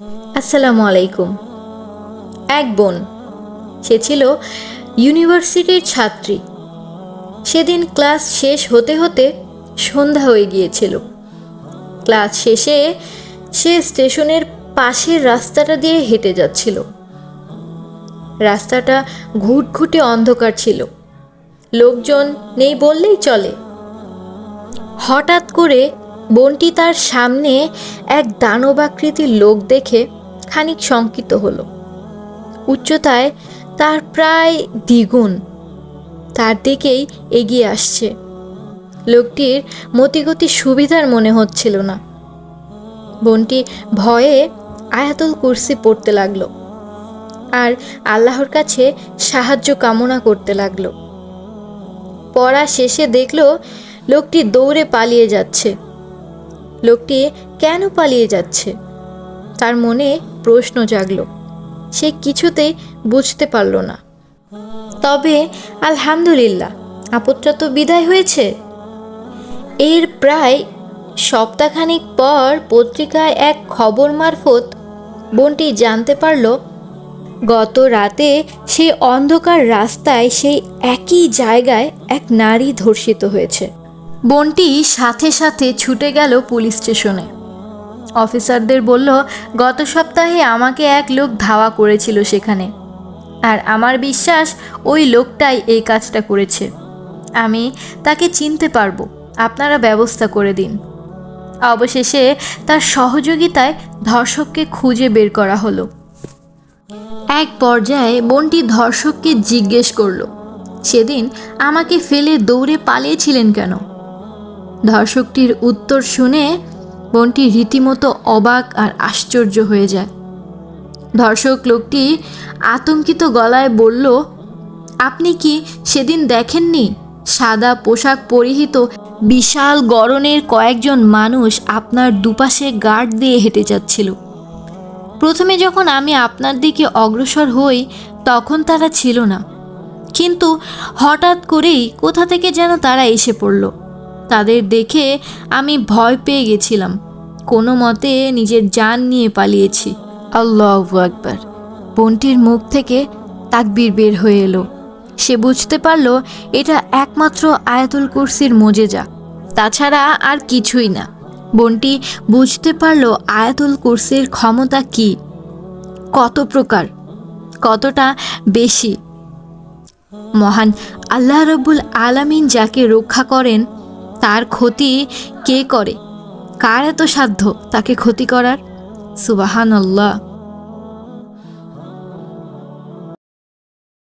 আসসালামু আলাইকুম। এক বোন, সে ছিল ইউনিভার্সিটির ছাত্রী। সেদিন ক্লাস শেষ হতে হতে সন্ধ্যা হয়ে গিয়েছিল। ক্লাস শেষে সে স্টেশনের পাশের রাস্তাটা দিয়ে হেঁটে যাচ্ছিল। রাস্তাটা ঘুটঘুটে অন্ধকার ছিল। লোকজন নেই বললেই চলে। হঠাৎ করে বোনটি তার সামনে এক দানবাকৃতির লোক দেখে খানিক শঙ্কিত হলো। উচ্চতায় তার প্রায় দ্বিগুণ, তার দিকেই এগিয়ে আসছে। লোকটির মতিগতি সুবিধার মনে হচ্ছিল না। বোনটি ভয়ে আয়াতুল কুরসি পড়তে লাগল আর আল্লাহর কাছে সাহায্য কামনা করতে লাগল। পড়া শেষে দেখল লোকটি দৌড়ে পালিয়ে যাচ্ছে। লোকটি কেন পালিয়ে যাচ্ছে? তার মনে প্রশ্ন জাগলো। সে কিছুতেই বুঝতে পারল না। তবে, আলহামদুলিল্লাহ, আপদটা তো বিদায় হয়েছে। এর প্রায় সপ্তাহখানিক পর পত্রিকায় এক খবর মারফত বোনটি জানতে পারল, গত রাতে সেই অন্ধকার রাস্তায় সেই একই জায়গায় এক নারী ধর্ষিত হয়েছে। বোনটি সাথে সাথে ছুটে গেল পুলিশ স্টেশনে। অফিসারদের বলল, গত সপ্তাহে আমাকে এক লোক ধাওয়া করেছিল সেখানে। আর আমার বিশ্বাস, ওই লোকটাই এই কাজটা করেছে। আমি তাকে চিনতে পারব। আপনারা ব্যবস্থা করে দিন। অবশেষে তার সহযোগিতায় ধর্ষককে খুঁজে বের করা হলো। এক পর্যায়ে বোনটি ধর্ষককে জিজ্ঞেস করল, সেদিন আমাকে ফেলে দৌড়ে পালিয়েছিলেন কেন? ধর্ষকটির উত্তর শুনে বোনটি রীতিমতো অবাক আর আশ্চর্য হয়ে যায়। ধর্ষক লোকটি আতঙ্কিত গলায় বলল, আপনি কি সেদিন দেখেননি? সাদা পোশাক পরিহিত বিশাল গরনের কয়েকজন মানুষ আপনার দুপাশে গার্ড দিয়ে হেঁটে যাচ্ছিল। প্রথমে যখন আমি আপনার দিকে অগ্রসর হই, তখন তারা ছিল না। কিন্তু হঠাৎ করেই কোথা থেকে যেন তারা এসে পড়ল। তাদের দেখে আমি ভয় পেয়ে গেছিলাম। কোনো মতে নিজের যান নিয়ে পালিয়েছি। আল্লাহ আকবার। বোনটির মুখ থেকে তাকবীর বের হয়ে এলো। সে বুঝতে পারল এটা একমাত্র আয়াতুল কুরসির মোজেজা। তাছাড়া আর কিছুই না। বোনটি বুঝতে পারল আয়াতুল কুরসির ক্ষমতা কি। কত প্রকার, কতটা বেশি। মহান আল্লাহ রব্বুল আলামিন যাকে রক্ষা করেন তার ক্ষতি কে করে? কার এত সাধ্য তাকে ক্ষতি করার? সুবাহান আল্লাহ